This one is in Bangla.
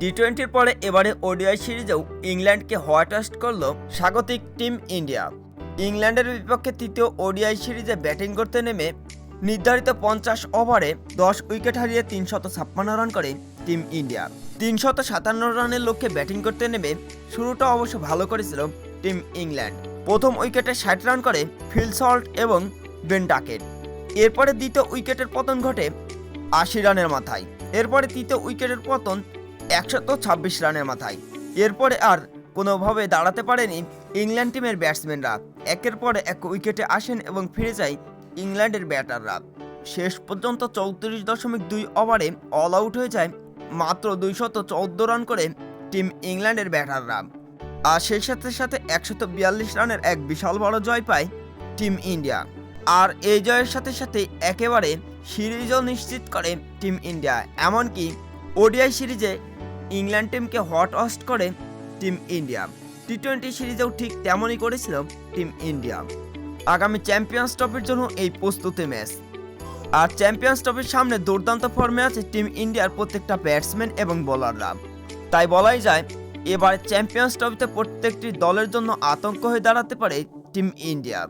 টি টোয়েন্টির পরে এবারে ওডিআই সিরিজেও ইংল্যান্ডকে হোয়াইটওয়াস্ট করল স্বাগতিক টিম ইন্ডিয়া। ইংল্যান্ডের বিপক্ষে তৃতীয় ওডিআই সিরিজে ব্যাটিং করতে নেমে নির্ধারিত পঞ্চাশ ওভারে দশ উইকেট হারিয়ে তিনশত ছাপ্পান্ন রান করে টিম ইন্ডিয়া। তিনশত সাতান্ন রানের লক্ষ্যে ব্যাটিং করতে নেমে শুরুটা অবশ্য ভালো করেছিল টিম ইংল্যান্ড। প্রথম উইকেটে ষাট রান করে ফিল সল্ট এবং বেন ডাকেট এরপরে দ্বিতীয় উইকেটের পতন ঘটে আশি রানের মাথায়। এরপরে তৃতীয় উইকেটের পতন একশত ছাব্বিশ রানের মাথায়। এরপরে আর কোনোভাবে দাঁড়াতে পারেনি ইংল্যান্ড টিমের ব্যাটসম্যানরা। একের পরে এক উইকেটে আসেন এবং ফিরে যায় ইংল্যান্ডের ব্যাটাররা। শেষ পর্যন্ত চৌত্রিশ দশমিক দুই ওভারে অল আউট হয়ে যায় মাত্র দুইশত চৌদ্দ রান করে টিম ইংল্যান্ডের ব্যাটাররা। আর সেই সাথে সাথে একশত বিয়াল্লিশ রানের এক বিশাল বড় জয় পায় টিম ইন্ডিয়া। আর এই জয়ের সাথে সাথে একেবারে সিরিজও নিশ্চিত করে টিম ইন্ডিয়া। এমনকি ওডিআই সিরিজে ইংল্যান্ড টিমকে হট অস্ট করে টিম ইন্ডিয়া। টি টোয়েন্টি সিরিজেও ঠিক তেমনই করেছিল টিম ইন্ডিয়া। আগামী চ্যাম্পিয়ন্স ট্রফির জন্য এই প্রস্তুতি ম্যাচ। আর চ্যাম্পিয়ন্স ট্রফির সামনে দুর্দান্ত ফর্মে আছে টিম ইন্ডিয়ার প্রত্যেকটা ব্যাটসম্যান এবং বোলাররা। তাই বলাই যায়, এবার চ্যাম্পিয়ন্স ট্রফিতে প্রত্যেকটি দলের জন্য আতঙ্ক হয়ে দাঁড়াতে পারে টিম ইন্ডিয়া।